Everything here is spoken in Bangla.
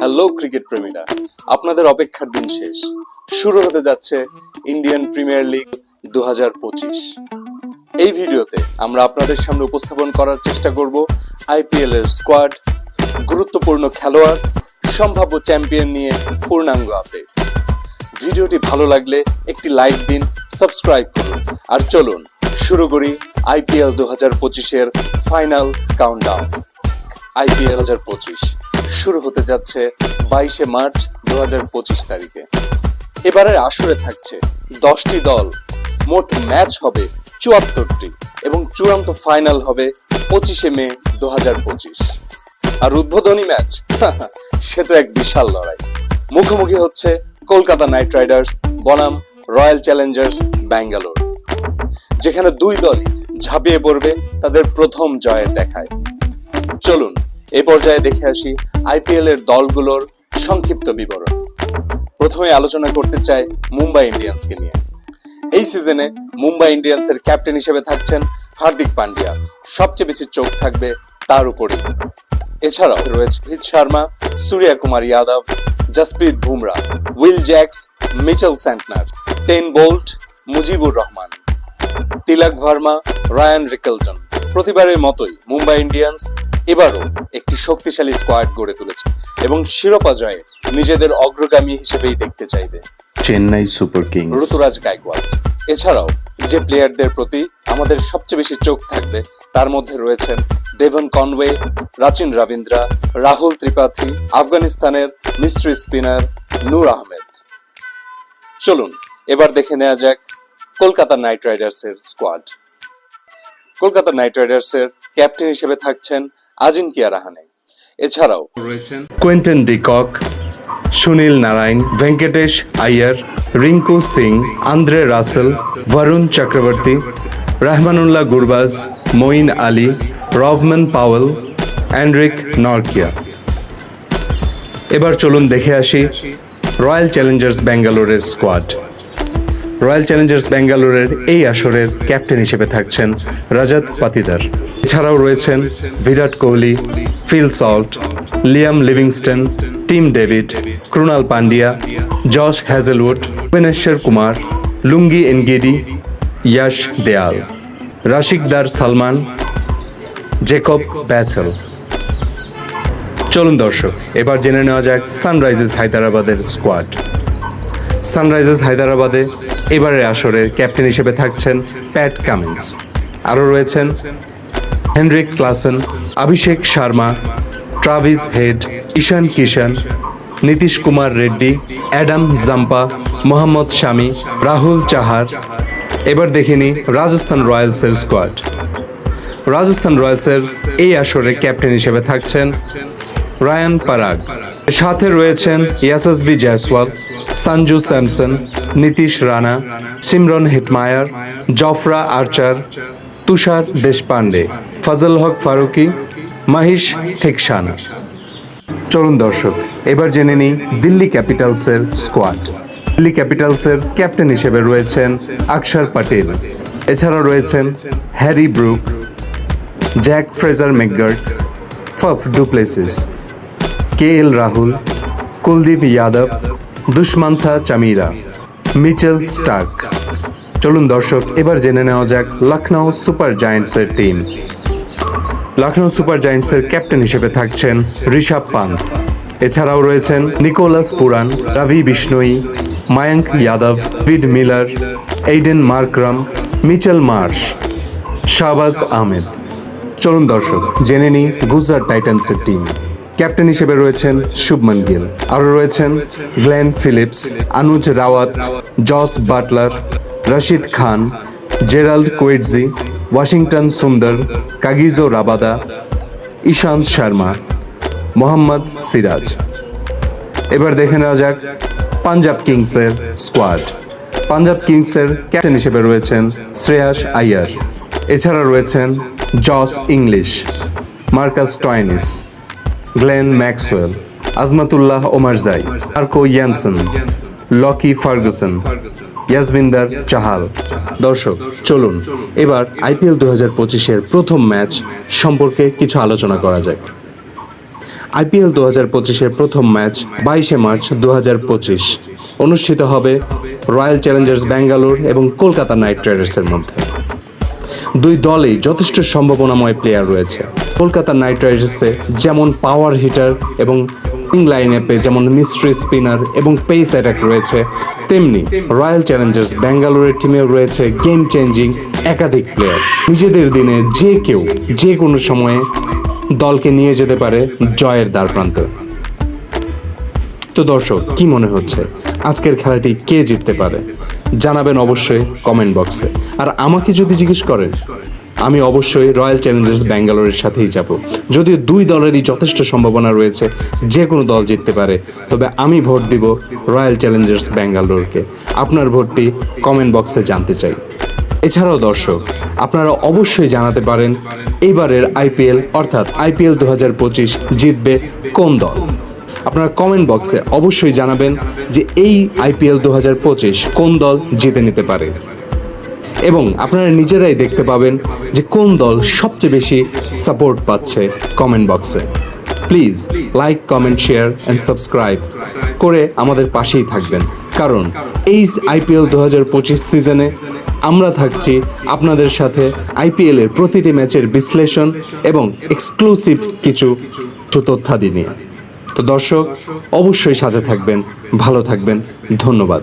Hello cricket প্রেমীরা। আপনাদের অপেক্ষার দিন শেষ। শুরু হতে যাচ্ছে ইন্ডিয়ান প্রিমিয়ার লিগ দু এই ভিডিওতে আমরা আপনাদের সামনে উপস্থাপন করার চেষ্টা করব আইপিএল এর স্কোয়াড গুরুত্বপূর্ণ খেলোয়াড়, সম্ভাব্য চ্যাম্পিয়ন নিয়ে পূর্ণাঙ্গ আপডেট ভিডিওটি ভালো লাগলে একটি লাইক দিন সাবস্ক্রাইব করুন। আর চলুন, শুরু করি আইপিএল দু হাজার পঁচিশের ফাইনাল কাউন্টডাউন আইপিএল হাজার পঁচিশ। শুরু হতে যাচ্ছে বাইশে মার্চ দু হাজার পঁচিশ তারিখে। এবারের আসরে থাকছে দশটি দল। মোট ম্যাচ হবে চুয়াত্তরটি এবং চূড়ান্ত ফাইনাল হবে পঁচিশে মে দু হাজার পঁচিশ। আর উদ্বোধনী ম্যাচ, সে তো এক বিশাল লড়াই। মুখোমুখি হচ্ছে কলকাতা নাইট রাইডার্স, বনাম, রয়্যাল চ্যালেঞ্জার্স, ব্যাঙ্গালোর। যেখানে দুই দলই ঝাঁপিয়ে পড়বে তাদের প্রথম জয়ের দেখায়। চলুন এ পর্যায়ে দেখে আসি আইপিএল এর দলগুলোর সংক্ষিপ্ত বিবরণ। প্রথমে আলোচনা করতে চাই মুম্বাই ইন্ডিয়ান্সকে নিয়ে। এই সিজনে মুম্বাই ইন্ডিয়ান্সের ক্যাপ্টেন হিসেবে থাকছেন হার্দিক পান্ডিয়া। সবচেয়ে বেশি চোখ থাকবে তার উপরই। এছাড়াও রয়েছে Rohit Sharma, Surya Kumar Yadav, Jasprit Bumrah, Will Jacks, Mitchell Santner, Trent Boult, Mujeeb Rahman, Tilak Varma, Ryan Rickelton. প্রতিবারের মতোই মুম্বাই ইন্ডিয়ান্স এবারও একটি শক্তিশালী স্কোয়াড গড়ে তুলেছে এবং শিরোপা জয়ে নিজেদের অগ্রগামী হিসেবেই দেখতে চাইবে। Chennai Super Kings. ঋতুরাজ গাইকোয়াড এছাড়াও যে প্লেয়ারদের প্রতি আমাদের সবচেয়ে বেশি চোখ থাকবে তার মধ্যে রয়েছেন ডেভন কনওয়ে রাচিন রবীন্দ্রা রাহুল ত্রিপাঠী আফগানিস্তানের মিস্ট্রি স্পিনার নূর আহমেদ। চলুন এবার দেখে নেওয়া যাক কলকাতা নাইট রাইডার্সের স্কোয়াড কলকাতা নাইট রাইডার্সের ক্যাপ্টেন হিসেবে থাকছেন আজিনকিয়া রাহানে এছাড়াও রয়েছেন Quinton de Kock Sunil Narine Venkatesh Iyer Rinku Singh Andre Russell Varun Chakravarthy Rahmanullah Gurbaz Moeen Ali Rovman Powell Anrich Nortje এবার চলুন দেখে আসি রয়্যাল চ্যালেঞ্জার্স ব্যাঙ্গালোরের স্কোয়াড রয়্যাল চ্যালেঞ্জার্স ব্যাঙ্গালোরের এই আসরের ক্যাপ্টেন হিসেবে থাকছেন রাজাত পাতিদার। এছাড়াও রয়েছেন Virat Kohli, Phil Salt, Liam Livingstone, Tim David Krunal Pandya Josh Hazlewood, Bhuvneshwar Kumar, Lungi Ngidi, Yash Dayal, Rasikh Dar Salam, Jacob Bethell. চলুন দর্শক, এবার জেনে নেওয়া যাক সানরাইজার্স হায়দ্রাবাদের স্কোয়াড। সানরাইজার্স হায়দ্রাবাদে এবারের আসরের ক্যাপ্টেন হিসেবে থাকছেন প্যাট কামিন্স। আরও রয়েছেন Heinrich Klaasen, Abhishek Sharma, Travis Head, Ishan Kishan Nitish Kumar Reddy, Adam Zampa, Mohammed Shami, Rahul Chahar. এবার দেখিনি রাজস্থান রয়্যালসের স্কোয়াড। রাজস্থান রয়্যালসের এই আসরের ক্যাপ্টেন হিসেবে থাকছেন রায়ান পারাগ। সাথে রয়েছেন Yashasvi Jaiswal, Sanju Samson, Nitish Rana, Shimron Hetmyer, Jofra Archer, Tushar Deshpande Fazal Haq Farooqi, Maheesh Theekshana. চলুন দর্শক, এবার জেনে নিই দিল্লি ক্যাপিটালসের স্কোয়াড। দিল্লি ক্যাপিটালসের ক্যাপ্টেন হিসেবে রয়েছেন আকসার পাটেল। এছাড়াও রয়েছেন Harry Brook, Jake Fraser McGurk Faf du Plessis. K L Rahul Kuldeep Yadav Dushmantha Chameera Mitchell Starc চলুন দর্শক, এবার জেনে নেওয়া যাক লখনৌ সুপার জায়ান্টসের টিম লখনৌ সুপার জায়ান্টসের ক্যাপ্টেন হিসেবে থাকছেন ঋষভ পান্ত। এছাড়াও রয়েছেন Nicholas Pooran Ravi Bishnoi Mayank Yadav David Miller Aiden Markram Mitchell Marsh Shahbaz Ahmed চলুন দর্শক, জেনে নিই গুজরাট টাইটান্সের টিম ক্যাপ্টেন হিসেবে রয়েছেন শুভমন গিল। আরও রয়েছেন Glenn Phillips, Anuj Rawat, Jos Buttler, Rashid Khan, Gerald Coetzee, Washington Sundar, Kagiso Rabada, Ishant Sharma, Mohammed Siraj. এবার দেখে নেওয়া যাক পাঞ্জাব কিংসের স্কোয়াড। পাঞ্জাব কিংসের ক্যাপ্টেন হিসেবে রয়েছেন শ্রেয়াস আয়ার। এছাড়া রয়েছেন Josh Inglis, Marcus Stoinis. Glenn Maxwell, Azmatullah Omarzai Marco Jansen, Lockie Ferguson, Yuzvendra Chahal. দর্শক, চলুন, এবার আইপিএল দু হাজার পঁচিশের প্রথম ম্যাচ সম্পর্কে কিছু আলোচনা করা যাক। আইপিএল দু হাজার পঁচিশের প্রথম ম্যাচ বাইশে মার্চ দু হাজার পঁচিশ, অনুষ্ঠিত হবে রয়্যাল চ্যালেঞ্জার্স ব্যাঙ্গালোর এবং কলকাতা নাইট রাইডার্সের মধ্যে। দুই দলেই যথেষ্ট সম্ভাবনাময় প্লেয়ার রয়েছে। কলকাতা নাইট রাইডার্সে যেমন পাওয়ার হিটার এবং লাইন অ্যাপে যেমন মিস্ট্রি স্পিনার এবং পেস অ্যাটাক রয়েছে, তেমনি রয়্যাল চ্যালেঞ্জার্স ব্যাঙ্গালোরের টিমেও রয়েছে গেম চেঞ্জিং একাধিক প্লেয়ার নিজেদের দিনে যে কেউ যে কোনো সময়ে দলকে নিয়ে যেতে পারে জয়ের দ্বার প্রান্তে। তো দর্শক, কি মনে হচ্ছে? আজকের খেলাটি কে জিততে পারে? জানাবেন অবশ্যই কমেন্ট বক্সে আর আমাকে যদি জিজ্ঞেস করেন আমি অবশ্যই রয়্যাল চ্যালেঞ্জার্স ব্যাঙ্গালোরের সাথেই যাব। যদিও দুই দলেরই যথেষ্ট সম্ভাবনা রয়েছে, যে কোনো দল জিততে পারে, তবে আমি ভোট দিব রয়্যাল চ্যালেঞ্জার্স ব্যাঙ্গালোরকে আপনার ভোটটি কমেন্ট বক্সে জানতে চাই। এছাড়াও দর্শক, আপনারা অবশ্যই জানাতে পারেন এবারের আইপিএল অর্থাৎ আইপিএল দু হাজার পঁচিশ জিতবে কোন দল। আপনারা কমেন্ট বক্সে অবশ্যই জানাবেন যে এই আইপিএল দু হাজার পঁচিশ কোন দল জিতে নিতে পারে। এবং আপনারা নিজেরাই দেখতে পাবেন যে কোন দল সবচেয়ে বেশি সাপোর্ট পাচ্ছে কমেন্ট বক্সে please like comment share and subscribe করে আমাদের পাশেই থাকবেন। কারণ এই আইপিএল দু হাজার পঁচিশ সিজনে আমরা থাকছি আপনাদের সাথে আইপিএল এর প্রতিটি ম্যাচের বিশ্লেষণ এবং এক্সক্লুসিভ কিছু তথ্যাদি নিয়ে। তো দর্শক, অবশ্যই সাথে থাকবেন, ভালো থাকবেন, ধন্যবাদ।